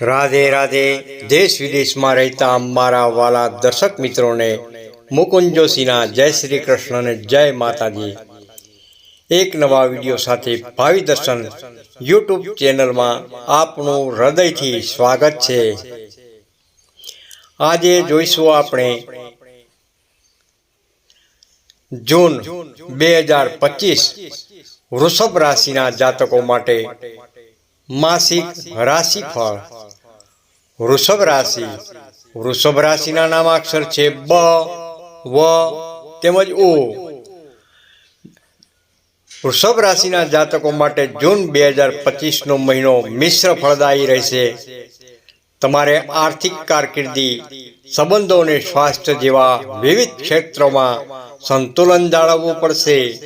રાધે રાધે, દેશ વિદેશમાં રહેતા મારા વાલા દર્શક મિત્રોને મુકુંદ જોશીના જય શ્રી કૃષ્ણ અને જય માતાજી. એક નવા વીડિયો સાથે ભાવિ દર્શન યુટ્યુબ ચેનલમાં આપનું હૃદયથી સ્વાગત છે. આજે જોઈશું આપણે જૂન બે હજાર પચીસ વૃષભ રાશિના જાતકો માટે માસિક રાશિફળ. વૃષભ રાશિ. વૃષભ રાશિના નામાક્ષર છે બ, વ, તેમજ ઓ. વૃષભ રાશિના જાતકો માટે જૂન બે હજાર પચીસનો મહિનો મિશ્ર ફળદાયી રહેશે. તમારે આર્થિક કારકિર્દી સંબંધો અને સ્વાસ્થ્ય જેવા વિવિધ ક્ષેત્રોમાં સંતુલન જાળવવું પડશે.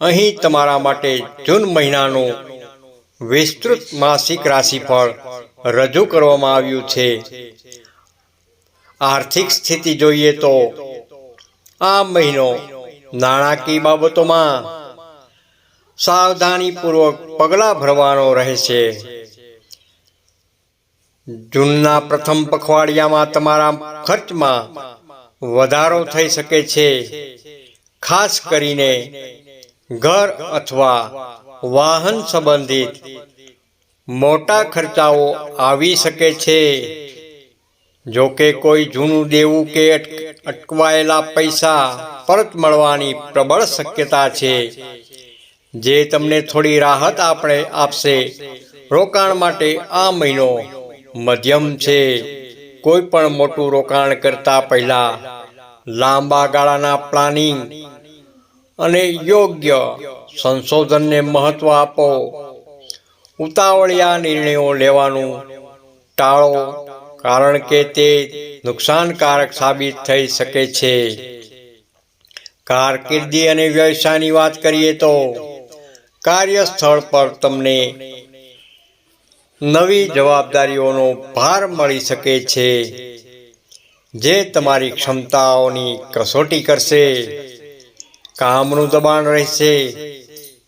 અહીં તમારા માટે જૂન મહિનાનું વિસ્તૃત માસિક રાશિફળ રજૂ કરવામાં આવ્યું છે. આર્થિક સ્થિતિ જોઈએ તો આ મહિનો નાણાકીય બાબતોમાં સાવધાનીપૂર્વક પગલાં ભરવાનો રહેશે. જૂનના પ્રથમ પખવાડિયામાં તમારા ખર્ચમાં વધારો થઈ શકે છે. ખાસ કરીને ઘર અથવા વાહન સંબંધિત મોટા ખર્ચાઓ આવી શકે છે. જો કે કોઈ જૂનું દેવું કે અટ- અટકવાયેલા પૈસા પરત મળવાની પ્રબળ શક્યતા છે. જે તમને થોડી રાહત આપણે આપશે. રોકાણ માટે આ મહિનો મધ્યમ છે. કોઈ પણ મોટું રોકાણ કરતા પહેલા લાંબા ગાળાના પ્લાનિંગ અને યોગ્ય સંશોધનને મહત્વ આપો. ઉતાવળિયા નિર્ણયો લેવાનું ટાળો, કારણ કે તે નુકસાનકારક સાબિત થઈ શકે છે. કારકિર્દી અને વ્યવસાયની વાત કરીએ તો, કાર્યસ્થળ પર તમને નવી જવાબદારીઓનો ભાર મળી શકે છે, જે તમારી ક્ષમતાઓની કસોટી કરશે, કામનું દબાણ રહેશે,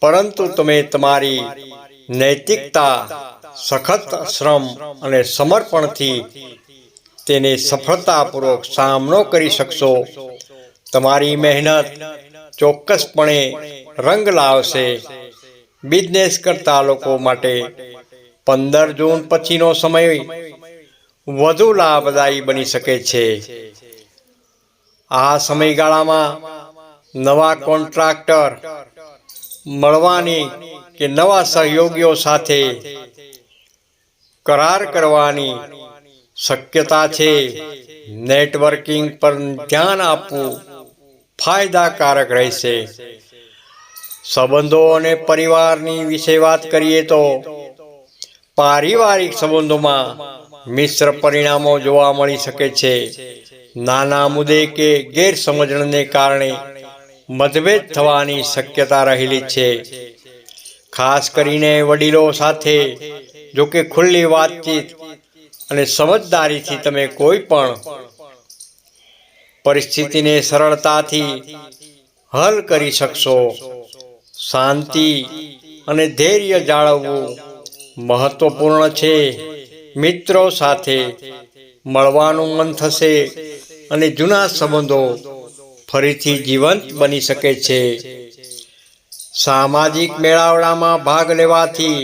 પરંતુ તમે તમારી નૈતિકતા, સખત શ્રમ અને સમર્પણથી તેને સફળતાપૂર્વક સામનો કરી શકશો. તમારી મહેનત ચોક્કસપણે રંગ લાવશે. બિઝનેસ કરતા લોકો માટે પંદર જૂન પછીનો સમય વધુ લાભદાયી બની શકે છે. આ સમયગાળામાં નવા કોન્ટ્રાક્ટર મળવાની કે નવા સહયોગીઓ સાથે કરાર કરવાની શક્યતા છે. નેટવર્કિંગ પર ધ્યાન આપવું ફાયદાકારક રહેશે. સંબંધો અને પરિવારની વિશે વાત કરીએ તો પારિવારિક સંબંધોમાં મિશ્ર પરિણામો જોવા મળી શકે છે. નાના મુદ્દે કે ગેરસમજણને કારણે મતભેદ થવાની શક્યતા રહેલી છે. ખાસ કરીને વડીલો સાથે, જો કે ખુલ્લી વાતચીત અને સમજદારીથી તમે કોઈ પણ પરિસ્થિતિને સરળતાથી હલ કરી શકશો. શાંતિ અને ધૈર્ય જાળવવું મહત્વપૂર્ણ છે. મિત્રો સાથે મળવાનું મન થશે અને જૂના સંબંધો ફરીથી જીવંત બની શકે છે. સામાજિક મેળાવડામાં ભાગ લેવાથી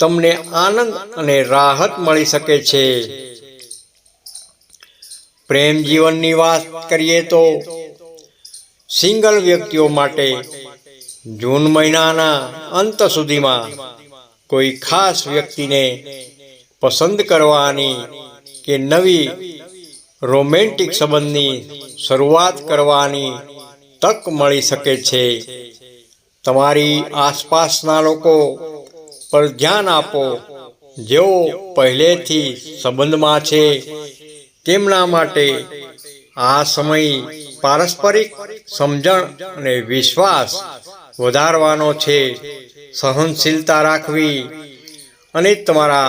તમને આનંદ અને રાહત મળી શકે છે. પ્રેમ જીવનની વાત કરીએ તો સિંગલ વ્યક્તિઓ માટે જૂન મહિનાના અંત સુધીમાં કોઈ ખાસ વ્યક્તિને પસંદ કરવાની કે નવી રોમેન્ટિક સંબંધની શરૂઆત કરવાની તક મળી શકે છે. તમારી આસપાસના લોકો પર ધ્યાન આપો. જેઓ પહેલેથી સંબંધમાં છે, તેમના માટે આ સમય પારસ્પરિક સમજણ અને વિશ્વાસ વધારવાનો છે. સહનશીલતા રાખવી અને તમારા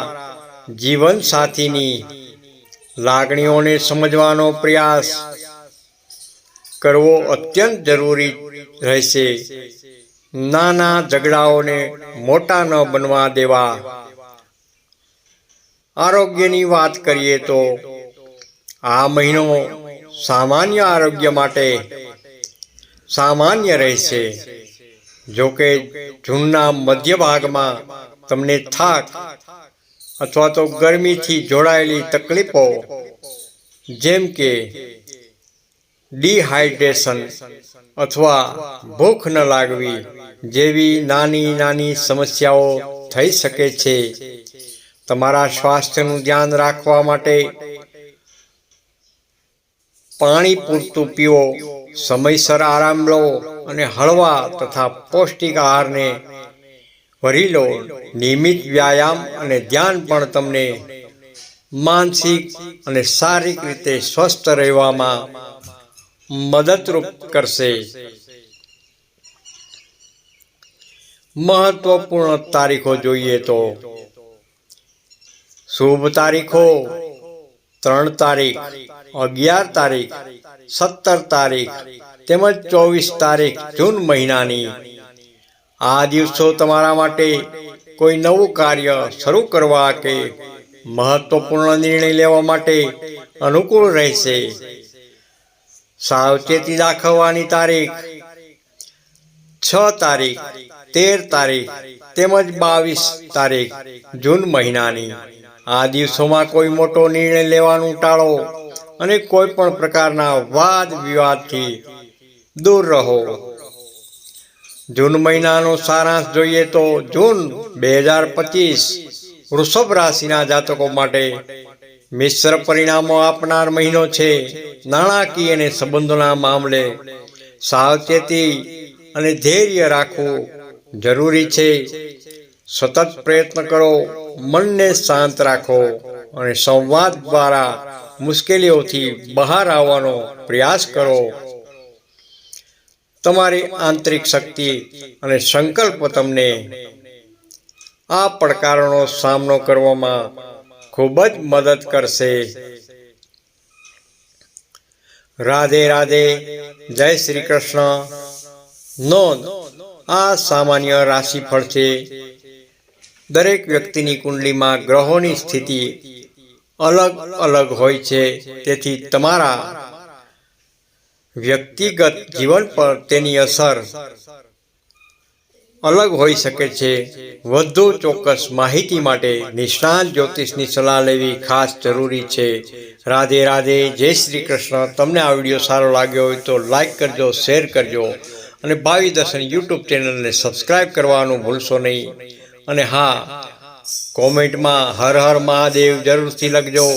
જીવનસાથીની લાગણીઓને સમજવાનો પ્રયાસ કરવો અત્યંત જરૂરી રહેશે. નાના ઝઘડાઓને મોટા ન બનવા દેવા. આરોગ્યની વાત કરીએ તો આ મહિનો સામાન્ય આરોગ્ય માટે સામાન્ય રહેશે. જો કે જૂનના મધ્ય ભાગમાં તમને થાક અથવા તો ગરમીથી જોડાયેલી તકલીફો, જેમ કે ડિહાઇડ્રેશન અથવા ભૂખ ન લાગવી જેવી નાની નાની સમસ્યાઓ થઈ શકે છે. તમારા સ્વાસ્થ્યનું ધ્યાન રાખવા માટે પાણી પૂરતું પીવો, સમયસર આરામ લો અને હળવા તથા પૌષ્ટિક આહારને ભરી લો, નિયમિત વ્યાયામ અને ધ્યાન પણ તમને માનસિક અને શારીરિક રીતે સ્વસ્થ રહેવામાં મદદરૂપ કરશે. મહત્વપૂર્ણ તારીખો જોઈએ તો શુભ તારીખો ત્રણ તારીખ, અગિયાર તારીખ, સત્તર તારીખ તેમજ ચોવીસ તારીખ જૂન મહિનાની આ દિવસો તમારા માટે કોઈ નવું કાર્ય શરૂ કરવા કે મહત્વપૂર્ણ નિર્ણય લેવા માટે અનુકૂળ રહેશે. સાવચેતી દાખવવાની તારીખ છ તારીખ, તેર તારીખ તેમજ બાવીસ તારીખ જૂન મહિનાની. આ દિવસોમાં કોઈ મોટો નિર્ણય લેવાનું ટાળો અને કોઈ પણ પ્રકારના વાદ વિવાદથી દૂર રહો. જૂન મહિનાનો સારાંશ જોઈએ તો જૂન બે હજાર પચીસ વૃષભ રાશિના જાતકો માટે મિશ્ર પરિણામો આપનાર મહિનો છે. નાણાકીય અને સંબંધોના મામલે સાવચેતી અને ધૈર્ય રાખવું જરૂરી છે. સતત પ્રયત્ન કરો, મનને શાંત રાખો અને સંવાદ દ્વારા મુશ્કેલીઓથી બહાર આવવાનો પ્રયાસ કરો. તમારી આંતરિક શક્તિ અને સંકલ્પ તમને આ પડકારોનો સામનો કરવામાં ખૂબ જ મદદ કરશે. રાધે રાધે, જય શ્રી કૃષ્ણ. નોંધ, આ સામાન્ય રાશિફળ છે. દરેક વ્યક્તિની કુંડલીમાં ગ્રહોની સ્થિતિ અલગ અલગ હોય છે. તેથી તમારા વ્યક્તિગત જીવન પર તેની અસર અલગ હોઈ શકે છે. વધુ ચોક્કસ માહિતી માટે નિષ્ણાત જ્યોતિષની સલાહ લેવી ખાસ જરૂરી છે. રાધે રાધે, જય શ્રી કૃષ્ણ. તમને આ વીડિયો સારો લાગ્યો હોય તો લાઈક કરજો, શેર કરજો અને ભાવિ દર્શન યુટ્યુબ ચેનલને સબસ્ક્રાઈબ કરવાનું ભૂલશો નહીં. અને હા, કોમેન્ટમાં હર હર મહાદેવ જરૂરથી લખજો.